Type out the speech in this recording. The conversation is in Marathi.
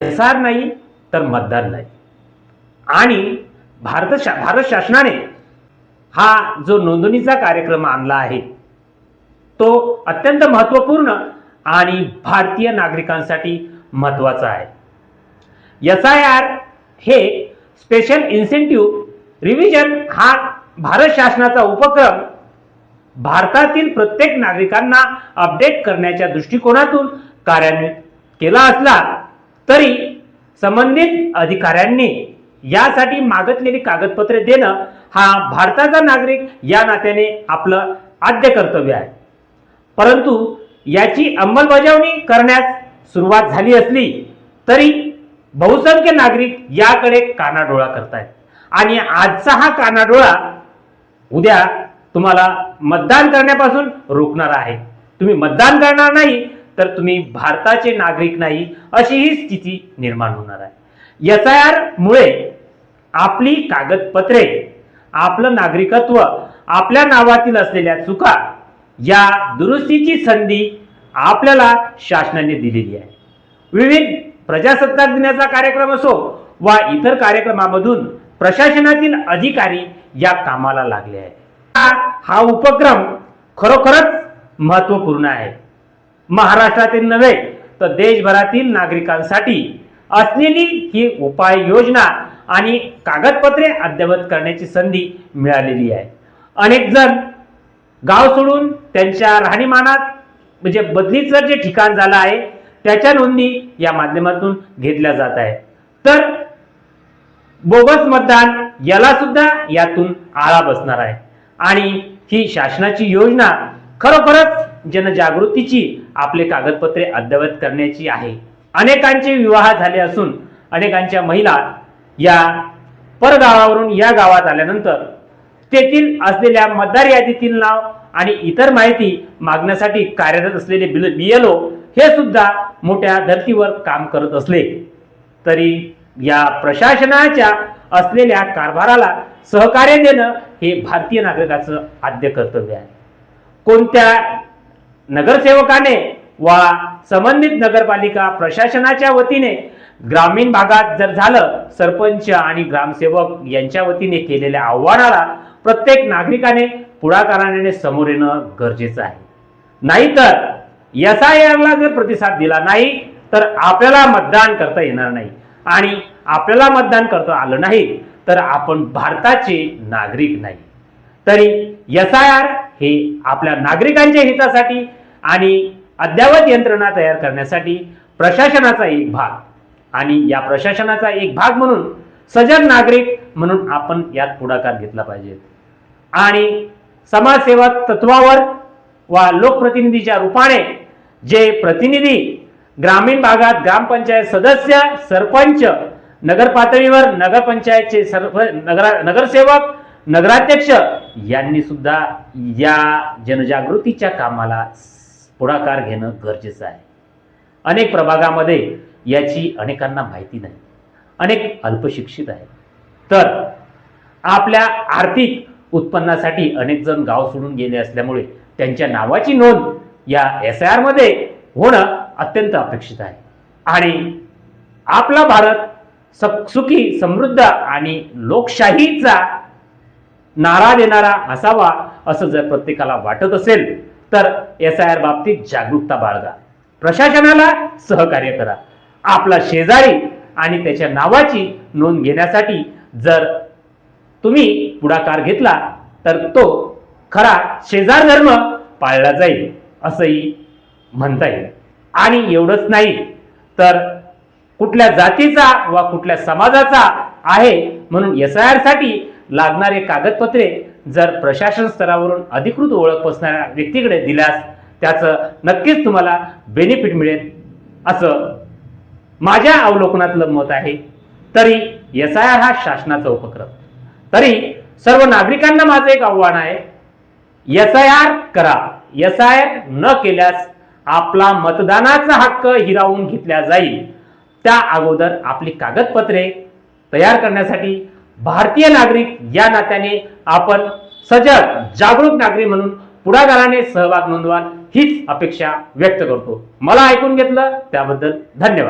एसआर नाही तर मतदान नाही. आणि भारत शा भारत शासनाने हा जो नोंदणीचा कार्यक्रम आणला आहे तो अत्यंत महत्त्वपूर्ण आणि भारतीय नागरिकांसाठी महत्त्वाचा आहे. एस आय आर हे स्पेशल इन्सेंटिव्ह रिव्हिजन हा भारत शासनाचा उपक्रम भारतातील प्रत्येक नागरिकांना अपडेट करण्याच्या दृष्टिकोनातून कार्यान्वित केला असला तरी संबंधित अधिकाऱ्यांनी यासाठी मागितलेली कागदपत्रे देणं हा भारताचा नागरिक या नात्याने आपलं आद्य कर्तव्य आहे. परंतु याची अंमलबजावणी करण्यास सुरुवात झाली असली तरी बहुसंख्य नागरिक याकडे कानाडोळा करतायत. आणि आजचा हा कानाडोळा उद्या तुम्हाला मतदान करण्यापासून रोखणार आहे तुम्ही मतदान करणार नाही तर तुम्ही भारताचे नागरिक नाही अशी ही स्थिती निर्माण होणार आहे. एस आय आर मुळे आपली कागदपत्रे आपलं नागरिकत्व आपल्या नावातील असलेल्या चुका या दुरुस्तीची संधी आपल्याला शासनाने दिलेली आहे. विविध प्रजासत्ताक दिनाचा कार्यक्रम असो वा इतर कार्यक्रमामधून प्रशासनातील अधिकारी या कामाला लागले आहेत. हा- हा उपक्रम खरोखरच महत्त्वपूर्ण आहे. महाराष्ट्रातील नव्हे तर देशभरातील नागरिकांसाठी असलेली ही उपाययोजना आणि कागदपत्रे अद्ययावत करण्याची संधी मिळालेली आहे. अनेक जण गाव सोडून त्यांच्या राहणीमानात म्हणजे बदलीचं जे ठिकाण झालं आहे त्याच्या नोंदी या माध्यमातून घेतल्या जात आहे तर बोगस मतदान याला सुद्धा यातून आळा बसणार आहे. आणि ही शासनाची योजना खरोखरच जनजागृतीची आपले कागदपत्रे अद्ययावत करण्याची आहे. अनेकांचे विवाह झाले असून अनेकांच्या महिला या परगावावरून या गावात आल्यानंतर तेथील असलेल्या मतदार यादीतील नाव आणि इतर माहिती मागण्यासाठी कार्यरत असलेले बीएलओ हे सुद्धा मोठ्या धर्तीवर काम करत असले. तरी या प्रशासनाच्या असलेल्या कारभाराला सहकार्य देणं हे भारतीय नागरिकाचं आद्य कर्तव्य आहे. कोणत्या नगरसेवकाने वा संबंधित नगरपालिका प्रशासनाच्या वतीने ग्रामीण भागात जर झालं सरपंच आणि ग्रामसेवक यांच्या वतीने केलेल्या आव्हानाला प्रत्येक नागरिकाने पुढाकाराने समोर येणं गरजेचं आहे. नाहीतर एस आय आरला जर प्रतिसाद दिला नाही तर आपल्याला मतदान करता येणार नाही. आणि आपल्याला मतदान करता आलं नाही तर आपण भारताचे नागरिक नाही. तरी एस आय आर हे आपल्या नागरिकांच्या हितासाठी आणि अद्ययावत यंत्रणा तयार करण्यासाठी प्रशासनाचा एक भाग. आणि या प्रशासनाचा एक भाग म्हणून सजग नागरिक म्हणून आपण यात पुढाकार घेतला पाहिजे. आणि समाजसेवा तत्वावर वा लोकप्रतिनिधीच्या रूपाने जे प्रतिनिधी ग्रामीण भागात ग्रामपंचायत सदस्य सरपंच नगर पातळीवर नगरपंचायतचे सर्व नगर नगरसेवक नगराध्यक्ष यांनी सुद्धा या जनजागृतीच्या कामाला पुढाकार घेणं गरजेचं आहे. अनेक प्रभागामध्ये याची अनेकांना माहिती नाही. अनेक अल्पशिक्षित आहेत. तर आपल्या आर्थिक उत्पन्नासाठी अनेक जण गाव सोडून गेले असल्यामुळे त्यांच्या नावाची नोंद या एस आय आरमध्ये होणं अत्यंत अपेक्षित आहे. आणि आपला भारत सुखी समृद्ध आणि लोकशाहीचा नारा देणारा असावा असं जर प्रत्येकाला वाटत असेल तर एस आय आर बाबतीत जागरूकता बाळगा. प्रशासनाला सहकार्य करा. आपला शेजारी आणि त्याच्या नावाची नोंद घेण्यासाठी जर तुम्ही पुढाकार घेतला तर तो खरा शेजार धर्म पाळला जाईल असंही म्हणता येईल. आणि एवढंच नाही तर कुठल्या जातीचा वा कुठल्या समाजाचा आहे म्हणून एस आय आरसाठी लागणारे कागदपत्रे जर प्रशासन स्तरावरून अधिकृत ओळख असणाऱ्या व्यक्तीकडे दिल्यास त्याचं नक्कीच तुम्हाला बेनिफिट मिळेल असं माझ्या अवलोकनातलं मत आहे. तरी एस आय आर हा शासनाचा उपक्रम. तरी सर्व नागरिकांना माझं एक आव्हान आहे एस आय आर करा. एस आय आर न केल्यास आपला मतदानाचा हक्क हिरावून घेतला जाईल. त्या अगोदर आपली कागदपत्रे तयार करण्यासाठी भारतीय नागरिक या नात्याने आपण सजग जागरूक नागरिक म्हणून पुढाकाराने सहभाग नोंदवाल हीच अपेक्षा व्यक्त करतो. मला ऐकून घेतलं त्याबद्दल धन्यवाद.